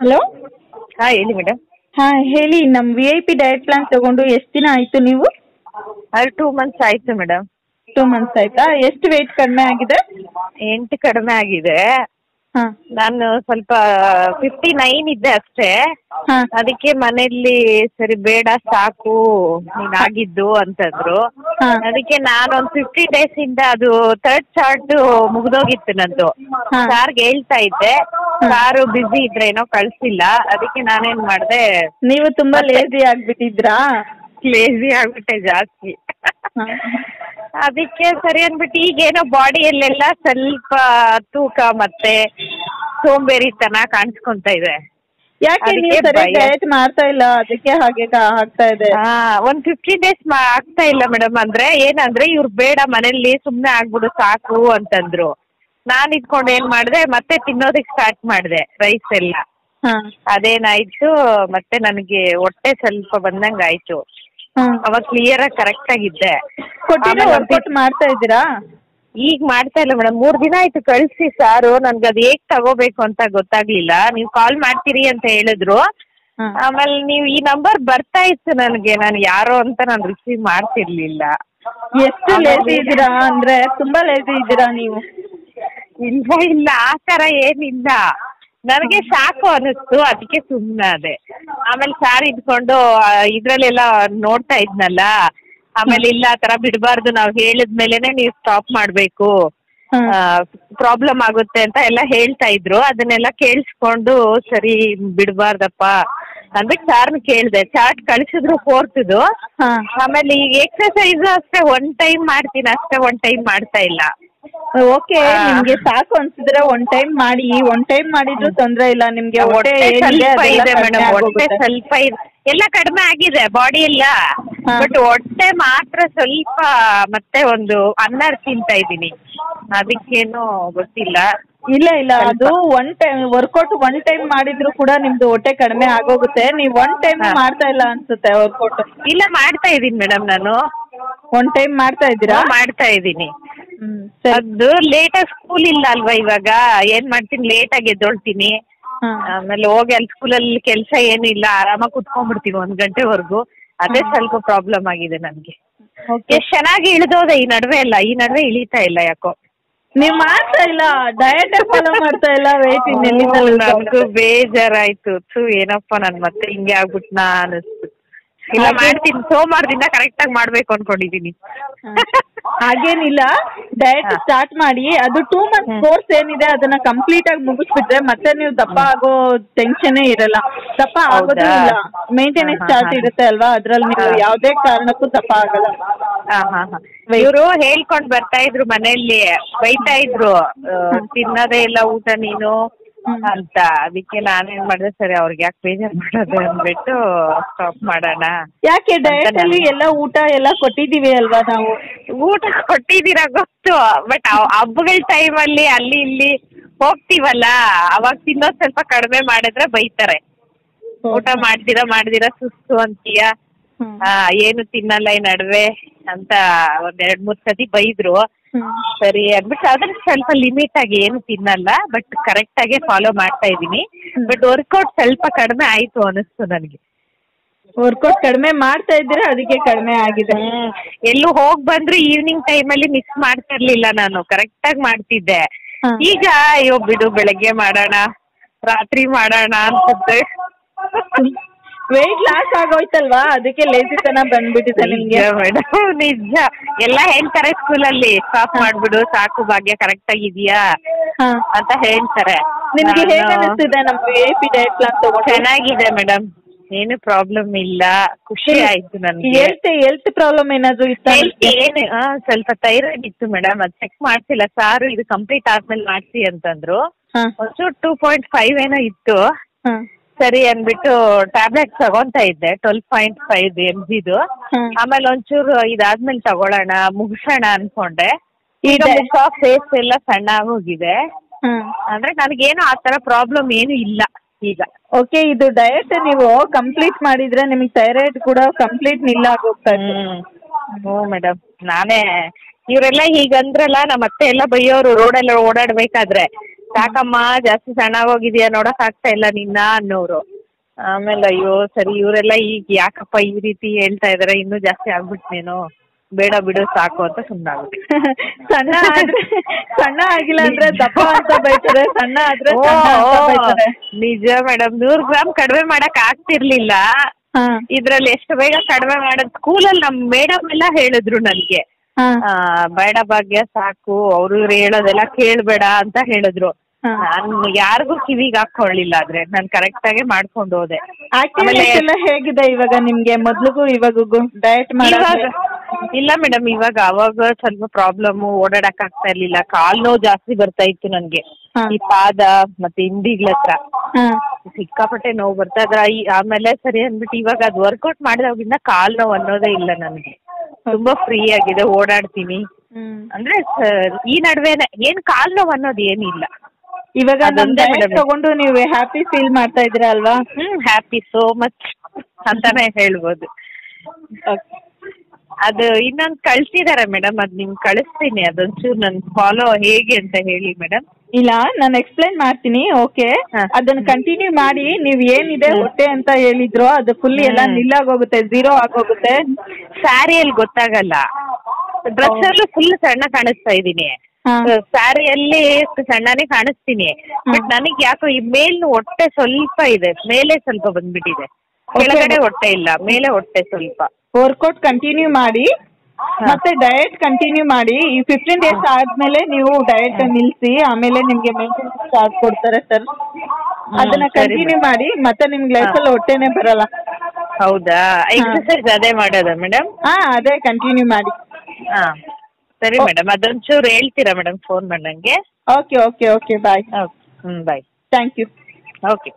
Hello? ಹಾ ಹೇಳಿ madam ಹಾ ಹೇಳಿ ನಮ್ V I P diet plan ತಗೊಂಡು ಎಷ್ಟು ದಿನ ಆಯ್ತು ನೀವು? ಅದು ಟೂ ಮಂತ್ಸ್ ಆಯ್ತು ಮೇಡಮ್ ಟೂ ಮಂತ್ಸ್ ಆಯ್ತಾ? ಎಷ್ಟು ವೆಯ್ಟ್ ಕಡಿಮೆ ಆಗಿದೆ? ಎಂಟು ಕಡಿಮೆ ಆಗಿದೆ. ನಾನು ಸ್ವಲ್ಪ ಫಿಫ್ಟಿ ನೈನ್ ಇದ್ದೆ ಅಷ್ಟೇ. ಅದಕ್ಕೆ ಮನೆಯಲ್ಲಿ ಸರಿ ಬೇಡ ಸಾಕು ನೀನ್ ಆಗಿದ್ದು ಅಂತಂದ್ರು. ಅದಕ್ಕೆ ನಾನು ಒಂದು ಫಿಫ್ಟಿ ಡೇಸ್ ಇಂದ ಅದು ಥರ್ಡ್ ಚಾರ್ಟ್ ಮುಗ್ದೋಗಿತ್ತು ನಂದು. ಸಾರ್ಗೆ ಹೇಳ್ತಾ ಇದ್ದೆ ಸಾರು ಬಿಸಿ ಏನೋ ಕಳ್ಸಿಲ್ಲ. ಅದಕ್ಕೆ ನಾನೇನ್ ಮಾಡ್ದೆ ನೀವು ತುಂಬಾ ಲೇಜಿ ಆಗ್ಬಿಟ್ಟಿದ್ರಾ? ಲೇಜಿ ಆಗ್ಬಿಟ್ಟೆ ಜಾಸ್ತಿ. ಅದಕ್ಕೆ ಸರಿ ಅನ್ಬಿಟ್ಟು ಈಗೇನೋ ಬಾಡಿಯಲ್ಲೆಲ್ಲ ಸ್ವಲ್ಪ ತೂಕ ಮತ್ತೆ ಸೋಂಬೇರಿತನ ಕಾಣಿಸ್ಕೊಂತ ಇದೆ. ಯಾಕೆ ನೀವು ಡಯಟ್ ಮಾಡ್ತಾ ಇಲ್ಲ? ಅದಕ್ಕೆ ಹಾಗೆ ಆಗ್ತಾ ಇದೆ. ಹಾ ಒಂದ್ ಫಿಫ್ಟಿ ಡೇಸ್ ಆಗ್ತಾ ಇಲ್ಲ ಮೇಡಮ್ ಅಂದ್ರೆ ಏನಂದ್ರೆ ಇವ್ರು ಬೇಡ ಮನೇಲಿ ಸುಮ್ನೆ ಆಗ್ಬಿಡು ಸಾಕು ಅಂತಂದ್ರು. ನಾನ್ ಇದ್ಕೊಂಡು ಏನ್ ಮಾಡ್ದೆ ಮತ್ತೆ ತಿನ್ನೋದಕ್ಕೆ ಸ್ಟಾರ್ಟ್ ಮಾಡ್ದೆ ರೈಸ್ ಎಲ್ಲ. ಅದೇನಾಯ್ತು ಮತ್ತೆ ನನಗೆ ಹೊಟ್ಟೆ ಸ್ವಲ್ಪ ಬಂದಂಗ ಆಯ್ತು. ಅವಾಗ ಕ್ಲಿಯರ್ ಆಗಿ ಕರೆಕ್ಟ್ ಆಗಿದ್ದೆ. ಮಾಡ್ತಾ ಇದ್ದೀರಾ? ಈಗ ಮಾಡ್ತಾ ಇಲ್ಲ ಮೇಡಮ್. ಮೂರ್ ದಿನ ಆಯ್ತು ಕಳ್ಸಿ ಸಾರು. ನನ್ಗೆ ಅದು ಹೇಗ್ ತಗೋಬೇಕು ಅಂತ ಗೊತ್ತಾಗ್ಲಿಲ್ಲ. ನೀವು ಕಾಲ್ ಮಾಡ್ತೀರಿ ಅಂತ ಹೇಳಿದ್ರು. ಆಮೇಲೆ ನೀವು ಈ ನಂಬರ್ ಬರ್ತಾ ಇತ್ತು ನನಗೆ. ನಾನು ಯಾರೋ ಅಂತ ನಾನು ರಿಸೀವ್ ಮಾಡ್ತಿರ್ಲಿಲ್ಲ. ಎಷ್ಟು ಲೇಟ್ ಇದ್ದೀರಾ ಅಂದ್ರೆ ತುಂಬಾ ಲೇಟ್ ಇದ್ದೀರಾ ನೀವು? ಇಲ್ಲ ಇಲ್ಲ. ಆ ತರ ಏನಿಲ್ಲ. ನನಗೆ ಸಾಕು ಅನಿಸ್ತು. ಅದಕ್ಕೆ ಸುಮ್ಮನೆ ಅದೇ. ಆಮೇಲೆ ಸಾರ್ ಇದ್ಕೊಂಡು ಆ, ಇದ್ರಲ್ಲೆಲ್ಲ ನೋಡ್ತಾ ಇದ್ನಲ್ಲ. ಆಮೇಲೆ ಇಲ್ಲ ಆ ತರ ಬಿಡಬಾರ್ದು. ನಾವು ಹೇಳಿದ್ಮೇಲೆನೆ ನೀವು ಸ್ಟಾಪ್ ಮಾಡ್ಬೇಕು. ಪ್ರಾಬ್ಲಮ್ ಆಗುತ್ತೆ ಅಂತ ಎಲ್ಲ ಹೇಳ್ತಾ ಇದ್ರು. ಅದನ್ನೆಲ್ಲ ಕೇಳಿಸ್ಕೊಂಡು ಸರಿ ಬಿಡಬಾರ್ದಪ್ಪ ಅಂದ್ಬಿಟ್ಟು ಸಾರ್ನ ಕೇಳಿದೆ. ಚಾರ್ಟ್ ಕಳ್ಸಿದ್ರು ಫೋರ್ತ್ದು ಆಮೇಲೆ ಈಗ ಎಕ್ಸರ್ಸೈಸ್ ಅಷ್ಟೇ ಒನ್ ಟೈಮ್ ಮಾಡ್ತೀನಿ ಅಷ್ಟೇ ಒನ್ ಟೈಮ್ ಮಾಡ್ತಾ ಇಲ್ಲ. ಓಕೆ. ನಿಮ್ಗೆ ಸಾಕು ಅನ್ಸಿದ್ರೆ ಒನ್ ಟೈಮ್ ಮಾಡಿ. ಒನ್ ಟೈಮ್ ಮಾಡಿದ್ರು ತೊಂದ್ರೆ ಇಲ್ಲ. ನಿಮ್ಗೆ ಹೊಟ್ಟೆ ಸ್ವಲ್ಪ ಇದೆ ಮೇಡಮ್ ಹೊಟ್ಟೆ ಸ್ವಲ್ಪ ಇದೆ. ಎಲ್ಲ ಕಡಿಮೆ ಆಗಿದೆ ಬಾಡಿ ಎಲ್ಲ. ಬಟ್ ಹೊಟ್ಟೆ ಮಾತ್ರ ಸ್ವಲ್ಪ ಮತ್ತೆ ಒಂದು ಅನ್ನ ತಿಂತಾ ಇದ್ದೀನಿ. ಅದಕ್ಕೇನು ಗೊತ್ತಿಲ್ಲ. ಇಲ್ಲ ಇಲ್ಲ ಅದು one time workout one time ಮಾಡಿದ್ರು ಕೂಡ ನಿಮ್ದು ಹೊಟ್ಟೆ ಕಡಿಮೆ ಆಗೋಗುತ್ತೆ. ನೀವು ಒನ್ ಟೈಮ್ ಮಾಡ್ತಾ ಇಲ್ಲ ಅನ್ಸುತ್ತೆ ವರ್ಕೌಟ್ ಇಲ್ಲ ಮಾಡ್ತಾ ಇದ್ದೀನಿ ಮೇಡಮ್ ನಾನು. ಒನ್ ಟೈಮ್ ಮಾಡ್ತಾ ಇದ್ದೀರಾ? ಮಾಡ್ತಾ ಇದ್ದೀನಿ. ಅದು ಲೇಟಾಗಿ ಸ್ಕೂಲ್ ಇಲ್ಲ ಅಲ್ವಾ ಇವಾಗ? ಏನ್ ಮಾಡ್ತೀನಿ? ಲೇಟಾಗಿ ಎದ್ದೊಳ್ತೀನಿ. ಆಮೇಲೆ ಹೋಗಿ ಅಲ್ಲಿ ಸ್ಕೂಲಲ್ಲಿ ಕೆಲಸ ಏನು ಇಲ್ಲ ಆರಾಮಾಗಿ ಕುತ್ಕೊಂಡ್ಬಿಡ್ತೀನಿ ಒಂದ್ ಗಂಟೆವರೆಗೂ. ಅದೇ. ಸ್ವಲ್ಪ ಪ್ರಾಬ್ಲಮ್ ಆಗಿದೆ ನನಗೆ. ಎಷ್ಟ್ ಚೆನ್ನಾಗಿ ಇಳಿದೋದೆ ಈ ನಡುವೆ ಎಲ್ಲ ಈ ನಡುವೆ ಇಳಿತಾ ಇಲ್ಲ ಯಾಕೋ. ನೀವ್ ಮಾಡ್ತಾ ಇಲ್ಲ ಡಯಟ್ ಫಾಲೋ ಮಾಡ್ತಾ ಇಲ್ಲ ವೆಯ್ಟ್ ನನಗೂ ಬೇಜಾರಾಯ್ತು. ಥು ಏನಪ್ಪ ನನ್ ಮತ್ತೆ ಹಿಂಗೆ ಆಗ್ಬಿಟ್ನಾ ಅನಿಸ್ತು ಇಲ್ಲ ಮಾಡ್ತೀನಿ. ಸೋಮವಾರದಿಂದ ಕರೆಕ್ಟ್ ಆಗಿ ಮಾಡ್ಬೇಕು ಅನ್ಕೊಂಡಿದೀನಿ. ಹಾಗೇನಿಲ್ಲ. ಡಯಟ್. ಸ್ಟಾರ್ಟ್ ಮಾಡಿ ಅದು ಟೂ ಮಂತ್. ಕೋರ್ಸ್ ಏನಿದೆ ಅದನ್ನ ಕಂಪ್ಲೀಟ್ ಆಗಿ ಮುಗಿಸ್ಬಿಟ್ರೆ ಮತ್ತೆ ನೀವು ದಪ್ಪ ಆಗೋ ಟೆನ್ಷನ್ ಇರಲ್ಲ. ದಪ್ಪ ಆಗೋದೇ ಹೌದಾ? ಇಲ್ಲ ಮೇಂಟೆನೆನ್ಸ್ ಚಾರ್ಜ್ ಚಾರ್ಟ್ ಇರುತ್ತೆ ಅಲ್ವಾ? ಅದ್ರಲ್ಲಿ ನೀವು ಯಾವ್ದೇ ಕಾರಣಕ್ಕೂ ದಪ್ಪ ಆಗಲ್ಲ. ಇವರು ಹೇಳ್ಕೊಂಡ್ ಬರ್ತಾ ಇದ್ರು ಮನೆಯಲ್ಲಿ. ಬೈತಾ ಇದ್ರು ತಿನ್ನದೇ ಇಲ್ಲ ಊಟ ನೀನು. ಅಂತ. ಅದಕ್ಕೆ ನಾನೇನ್ ಮಾಡಿದೆ ಸರಿ ಅವ್ರಿಗೆ ಯಾಕೆ ಬೇಜಾರ್ ಮಾಡೋದು ಅಂದ್ಬಿಟ್ಟು ಸ್ಟಾಪ್ ಮಾಡೋಣ ಯಾಕೆ ಡಯಟ್ ಅಲ್ಲಿ ಎಲ್ಲ ಊಟ ಎಲ್ಲ ಕೊಟ್ಟಿದೀವಿ ಅಲ್ವಾ ನಾವು? ಊಟ ಕೊಟ್ಟಿದ್ದೀರಾ ಗೊತ್ತು ಬಟ್ ಹಬ್ಬಗಳ ಟೈಮ್ ಅಲ್ಲಿ ಅಲ್ಲಿ ಇಲ್ಲಿ ಹೋಗ್ತೀವಲ್ಲ ಅವಾಗ ತಿನ್ನೋದ್ ಸ್ವಲ್ಪ ಕಡಿಮೆ ಮಾಡಿದ್ರೆ ಬೈತಾರೆ. ಊಟ ಮಾಡ್ದಿರಾ ಮಾಡ್ದಿರಾ ಸುಸ್ತು ಅಂತೀಯ. ಆ, ಏನು ತಿನ್ನಲ್ಲ ಈ ನಡುವೆ ಅಂತ ಒಂದ್ ಎರಡ್ ಮೂರ್ ಸತಿ ಬೈದ್ರು. ಸರಿ. ಅಂದ್ಬಿಟ್ಟು ಅದನ್ನ ಸ್ವಲ್ಪ ಲಿಮಿಟ್ ಆಗಿ ಏನು ತಿನ್ನಲ್ಲ ಬಟ್ ಕರೆಕ್ಟ್ ಆಗಿ ಫಾಲೋ ಮಾಡ್ತಾ ಇದೀನಿ ಬಟ್ ವರ್ಕೌಟ್ ಸ್ವಲ್ಪ ಕಡಿಮೆ ಆಯ್ತು ಅನಿಸ್ತು ನನಗೆ. ವರ್ಕೌಟ್ ಕಡಿಮೆ ಮಾಡ್ತಾ ಇದ್ರೆ ಅದಕ್ಕೆ ಕಡಿಮೆ ಆಗಿದೆ. ಎಲ್ಲೂ ಹೋಗ್ ಬಂದ್ರೆ ಈವ್ನಿಂಗ್ ಅಲ್ಲಿ ಮಿಸ್ ಮಾಡ್ತಾ ಇರ್ಲಿಲ್ಲ ನಾನು. ಕರೆಕ್ಟ್ ಆಗಿ ಮಾಡ್ತಿದ್ದೆ. ಈಗ ಅಯ್ಯೋ ಬಿಡು ಬೆಳಗ್ಗೆ ಮಾಡೋಣ ರಾತ್ರಿ ಮಾಡೋಣ ಅನ್ಸುತ್ತೆ. ವೆಯ್ಟ್ ಲಾಸ್ ಆಗೋಯ್ತಲ್ವಾ? ಅದಕ್ಕೆ ಲೇಜಿತನ ಬಂದ್ಬಿಟ್ಟಿದೆ ನಿಮ್ಗೆ ಮೇಡಮ್ ನಿಜ. ಎಲ್ಲ ಹೇಳ್ತಾರೆ ಸ್ಕೂಲಲ್ಲಿ ಸ್ಟಾಪ್ ಮಾಡ್ಬಿಡು ಸಾಕು ಭಾಗ್ಯ ಕರೆಕ್ಟ್ ಆಗಿದ್ಯಾ. ಅಂತ ಹೇಳ್ತಾರೆ. ನಿಮ್ಗೆ ಹೇಗೆ ಅನಿಸ್ತಿದೆ ನಮ್ V I P diet plan ತಗೊಂಡು? ಚೆನ್ನಾಗಿದೆ ಮೇಡಮ್ ಏನು ಪ್ರಾಬ್ಲಮ್ ಇಲ್ಲ. ಖುಷಿ ಆಯ್ತು ನನ್ಗೆ. ಹೆಲ್ತ್ ಹೆಲ್ತ್ ಪ್ರಾಬ್ಲಮ್ ಏನಾದ್ರು ಇತ್ತು ಏನು ಆ, ಸ್ವಲ್ಪ ಥೈರಾಯ್ಡ್ ಇತ್ತು ಮೇಡಮ್ ಅದು ಚೆಕ್ ಮಾಡ್ಸಿಲ್ಲ. ಸಾರು ಇದು ಕಂಪ್ಲೀಟ್ ಆದ್ಮೇಲೆ ಮಾಡ್ಸಿ ಅಂತಂದ್ರು. ಒಂಚೂರು ಟೂ ಪಾಯಿಂಟ್ ಫೈವ್ ಏನೋ ಇತ್ತು. ಸರಿ ಅಂದ್ಬಿಟ್ಟು ಟ್ಯಾಬ್ಲೆಟ್ ತಗೊಂತಾ ಇದ್ದೆ ಟ್ವೆಲ್ ಪಾಯಿಂಟ್ ಫೈವ್ ಎಂ ಜಿದು ಆಮೇಲೆ ಒಂಚೂರು ಇದಾದ್ಮೇಲೆ ತಗೊಳ್ಳೋಣ ಮುಗಿಸೋಣ ಅನ್ಕೊಂಡೆ. ಈಗ. ಮುಖ ಫೇಸ್ ಎಲ್ಲ ಸಣ್ಣ ಆಗೋಗಿದೆ. ಅಂದ್ರೆ ನನಗೇನು ಆ ತರ ಪ್ರಾಬ್ಲಮ್ ಏನು ಇಲ್ಲ ಈಗ. ಓಕೆ ಇದು ಡಯಟ್ ನೀವು ಕಂಪ್ಲೀಟ್ ಮಾಡಿದ್ರೆ ನಿಮಗೆ ಥೈರಾಯ್ಡ್ ಕೂಡ ಕಂಪ್ಲೀಟ್ ನಿಲ್ಲ ಆಗೋಗ್ತಾರೆ ಹ್ಞೂ ಮೇಡಮ್ ನಾನೇ ಇವರೆಲ್ಲ ಹೀಗಂದ್ರಲ್ಲ ನಮ್ಮ ಅತ್ತೆ ಎಲ್ಲ ಬೈಯೋರು ರೋಡಲ್ಲಿ ಓಡಾಡ್ಬೇಕಾದ್ರೆ. ಸಾಕಮ್ಮ ಜಾಸ್ತಿ ಸಣ್ಣ ಹೋಗಿದ್ಯಾ ನೋಡಕ್ ಆಗ್ತಾ ಇಲ್ಲ ನಿನ್ನ ಅನ್ನೋರು. ಆಮೇಲೆ ಅಯ್ಯೋ ಸರಿ ಇವರೆಲ್ಲ ಈಗ ಯಾಕಪ್ಪ ಈ ರೀತಿ ಹೇಳ್ತಾ ಇದಾರೆ? ಇನ್ನೂ ಜಾಸ್ತಿ ಆಗ್ಬಿಟ್ನೇನು? ಬೇಡ ಬಿಡು ಸಾಕು ಅಂತ ಸುಮ್ಮನಾಗುತ್ತೆ ಸಣ್ಣ ಆದ್ರೆ ಸಣ್ಣ ಆಗಿಲ್ಲ ಅಂದ್ರೆ ದಪ್ಪ ಅಂತ ಬೈತಾರೆ ಸಣ್ಣ ಆದ್ರೆ ನಿಜ ಮೇಡಮ್ ನೂರ್ ಗ್ರಾಮ್ ಕಡಿಮೆ ಮಾಡಕ್ ಆಗ್ತಿರ್ಲಿಲ್ಲ. ಇದ್ರಲ್ಲಿ ಎಷ್ಟು ಬೇಗ ಕಡಿಮೆ ಮಾಡೋದ್? ಸ್ಕೂಲಲ್ಲಿ ನಮ್ ಮೇಡಮ್ ಎಲ್ಲ ಹೇಳಿದ್ರು ನನ್ಗೆ. ಬೇಡ ಭಾಗ್ಯ ಸಾಕು ಅವ್ರು ಇವ್ರು ಹೇಳೋದೆಲ್ಲ ಕೇಳ್ಬೇಡ ಅಂತ ಹೇಳಿದ್ರು. ನಾನು ಯಾರಿಗೂ ಕಿವಿಗೆ ಹಾಕೊಳ್ಳಿಲ್ಲ ಆದ್ರೆ ನಾನು ಕರೆಕ್ಟ್ ಆಗಿ ಮಾಡ್ಕೊಂಡು ಹೋದೆ. ಎಲ್ಲ ಹೇಗಿದೆ ಇವಾಗ ನಿಮ್ಗೆ? ಮೊದ್ಲಿಗೂ ಇವಾಗೂ ಡಯಟ್ ಇಲ್ಲ ಮೇಡಮ್ ಇವಾಗ ಅವಾಗ ಸ್ವಲ್ಪ ಪ್ರಾಬ್ಲಮ್ ಓಡಾಡಕ್ ಆಗ್ತಾ ಇರ್ಲಿಲ್ಲ. ಕಾಲ್ ನೋವು ಜಾಸ್ತಿ ಬರ್ತಾ ಇತ್ತು ನನ್ಗೆ. ಈ ಪಾದ ಮತ್ತೆ ಹಿಂದಿಗ್ಲ ಹತ್ರ. ಸಿಕ್ಕಾಪಟ್ಟೆ ನೋವು ಬರ್ತಾ ಇದ್ರ ಆಮೇಲೆ ಸರಿ ಅಂದ್ಬಿಟ್ಟು ಇವಾಗ ಅದ್ ವರ್ಕೌಟ್ ಮಾಡಿದಾಗಿಂದ ಕಾಲ್ ನೋವು ಅನ್ನೋದೇ ಇಲ್ಲ ನನಗೆ. ತುಂಬಾ ಫ್ರೀ ಆಗಿದೆ ಓಡಾಡ್ತೀನಿ. ಅಂದ್ರೆ ಈ ನಡುವೆ ಏನ್ ಕಾಲ್ ನೋವು ಅನ್ನೋದು ಏನಿಲ್ಲ. ಇವಾಗ ತಗೊಂಡು ನೀವು ಹ್ಯಾಪಿ ಫೀಲ್ ಮಾಡ್ತಾ ಇದ್ದೀರಾ ಅಲ್ವಾ? ಹ್ಮ್ ಹ್ಯಾಪಿ ಸೋ ಮಚ್ ಅಂತಾನೆ ಹೇಳ್ಬೋದು. ಅದು ಇನ್ನೊಂದು ಕಳ್ಸಿದಾರೆ ಮೇಡಮ್ ಅದ್ ನಿಮ್ಗೆ ಕಳಿಸ್ತೀನಿ ಅದೊಂಚೂರು ನನ್ ಫಾಲೋ ಹೇಗೆ ಅಂತ ಹೇಳಿ ಮೇಡಮ್. ಇಲ್ಲ ನಾನು ಎಕ್ಸ್ಪ್ಲೈನ್ ಮಾಡ್ತೀನಿ ಓಕೆ. ಅದನ್ನ ಕಂಟಿನ್ಯೂ ಮಾಡಿ ನೀವ್ ಏನಿದೆ ಹೊಟ್ಟೆ ಅಂತ ಹೇಳಿದ್ರು ಅದು ಫುಲ್ ಎಲ್ಲ ನಿಲ್ ನಿಲ್ಲಾಗೋಗುತ್ತೆ ಜೀರೋ ಆಗೋಗುತ್ತೆ. ಸ್ಯಾರಿಯಲ್ಲಿ ಗೊತ್ತಾಗಲ್ಲ. ಡ್ರೆಸ್ ಅಲ್ಲಿ ಫುಲ್ ಸಣ್ಣ ಕಾಣಿಸ್ತಾ ಇದೀನಿ ಹಾ. ಸ್ಯಾರಿಯಲ್ಲಿ ಸಣ್ಣನೇ ಕಾಣಿಸ್ತೀನಿ. ಬಟ್ ನನಗೆ ಯಾಕೋ ಈ ಮೇಲ್ ಹೊಟ್ಟೆ ಸ್ವಲ್ಪ ಇದೆ. ಮೇಲೆ ಸ್ವಲ್ಪ ಬಂದ್ಬಿಟ್ಟಿದೆ. ಕೆಳಗಡೆ ಹೊಟ್ಟೆ ಇಲ್ಲ. ಮೇಲೆ ಹೊಟ್ಟೆ ಸ್ವಲ್ಪ. ವರ್ಕೌಟ್ ಕಂಟಿನ್ಯೂ ಮಾಡಿ ಮತ್ತೆ ಡಯಟ್ ಕಂಟಿನ್ಯೂ ಮಾಡಿ ಈ ಫಿಫ್ಟೀನ್ ಡೇಸ್ ಆದ್ಮೇಲೆ ನೀವು ಡಯಟ್ ನಿಲ್ಸಿ ಆಮೇಲೆ ನಿಮ್ಗೆ ಮೇಂಟೆನೆನ್ಸ್ ಚಾರ್ಜ್ ಕೊಡ್ತಾರೆ ಸರ್ ಅದನ್ನ ಕಂಟಿನ್ಯೂ ಮಾಡಿ ಮತ್ತೆ ನಿಮ್ಗೆ ಲೈಫ್ ಅಲ್ಲಿ ಹೊಟ್ಟೆನೆ ಬರಲ್ಲ. ಹೌದಾ? ಎಕ್ಸರ್ಸೈಸ್ ಅದೇ ಮಾಡೋದಾ ಮೇಡಮ್ ಹಾ ಅದೇ ಕಂಟಿನ್ಯೂ ಮಾಡಿ. ಹಾ. ಸರಿ ಮೇಡಮ್ ಅದೊಂಚೂರು ಹೇಳ್ತೀರಾ ಮೇಡಮ್ ಫೋನ್ ಮಾಡಿ okay okay okay bye okay ಹ್ಞೂ ಬಾಯ್ ಥ್ಯಾಂಕ್ ಯು ಓಕೆ